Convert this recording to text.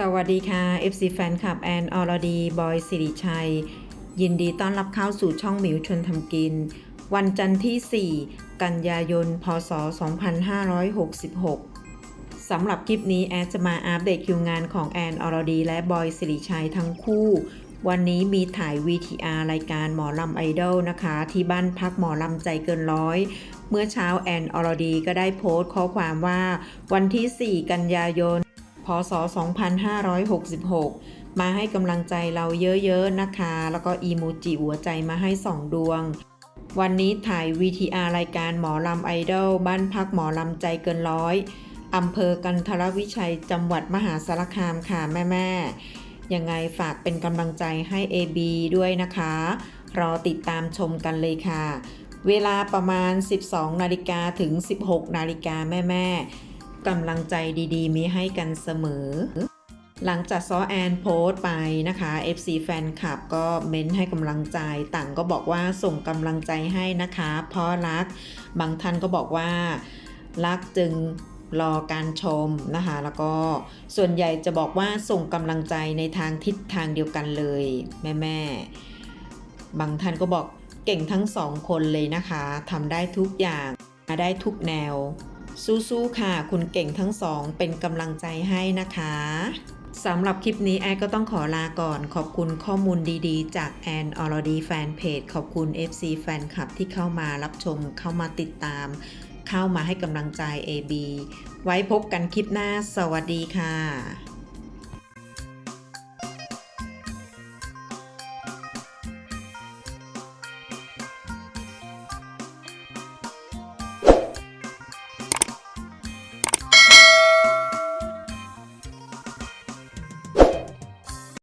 สวัสดีค่ะ FC แฟนคลับแอนอรดี บอยสิริชัย ยินดีต้อนรับเข้าสู่ช่องหมิวชนทำกิน วันจันทร์ที่ 4 กันยายน พศ 2566 สำหรับคลิปนี้แอดจะมาอัปเดตคิวงานของแอนอรดี และบอยสิริชัยทั้งคู่ วันนี้มีถ่าย VTR รายการหมอลำไอดอลนะคะ ที่บ้านพักหมอลำใจเกินร้อยเมื่อเช้าแอนอรดีก็ได้โพสต์ข้อความว่า วันที่ 4 กันยายน พศ 2566 มาให้กำลังใจเราเยอะๆนะคะ แล้วก็อีโมจิหัวใจมาให้2ดวง วันนี้ถ่าย VTR รายการหมอลำไอดอลบ้านพักหมอลำใจเกินร้อยอำเภอกันทรวิชัยจังหวัดมหาสารคามค่ะแม่ๆ ยังไงฝากเป็นกำลังใจให้ AB ด้วยนะคะ รอติดตามชมกันเลยค่ะ เวลาประมาณ 12 นาฬิกาถึง 16 นาฬิกาแม่ๆ กำลังใจดีๆ มีให้กันเสมอ หลังจากซอแอนโพสต์ไปนะคะ FC แฟนคลับก็เม้นให้กำลังใจ ต่างก็บอกว่าส่งกำลังใจให้นะคะ เพราะรัก บางท่านก็บอกว่ารักจึงรอการชมนะคะ แล้วก็ส่วนใหญ่จะบอกว่าส่งกำลังใจในทางทิศทางเดียวกันเลย แม่ๆบางท่านก็บอกเก่งทั้งสองคนเลยนะคะทำได้ทุกอย่างได้ทุกแนว สู้ๆค่ะ คุณเก่งทั้งสองเป็นกำลังใจให้นะคะสำหรับคลิปนี้แอนก็ต้องขอลาก่อน ขอบคุณข้อมูลดีๆ จากแอนออร์ดีแฟนเพจขอบคุณ FC แฟนคลับที่เข้ามารับชมเข้ามาติดตาม เข้ามาให้กำลังใจ AB ไว้พบกันคลิปหน้า สวัสดีค่ะ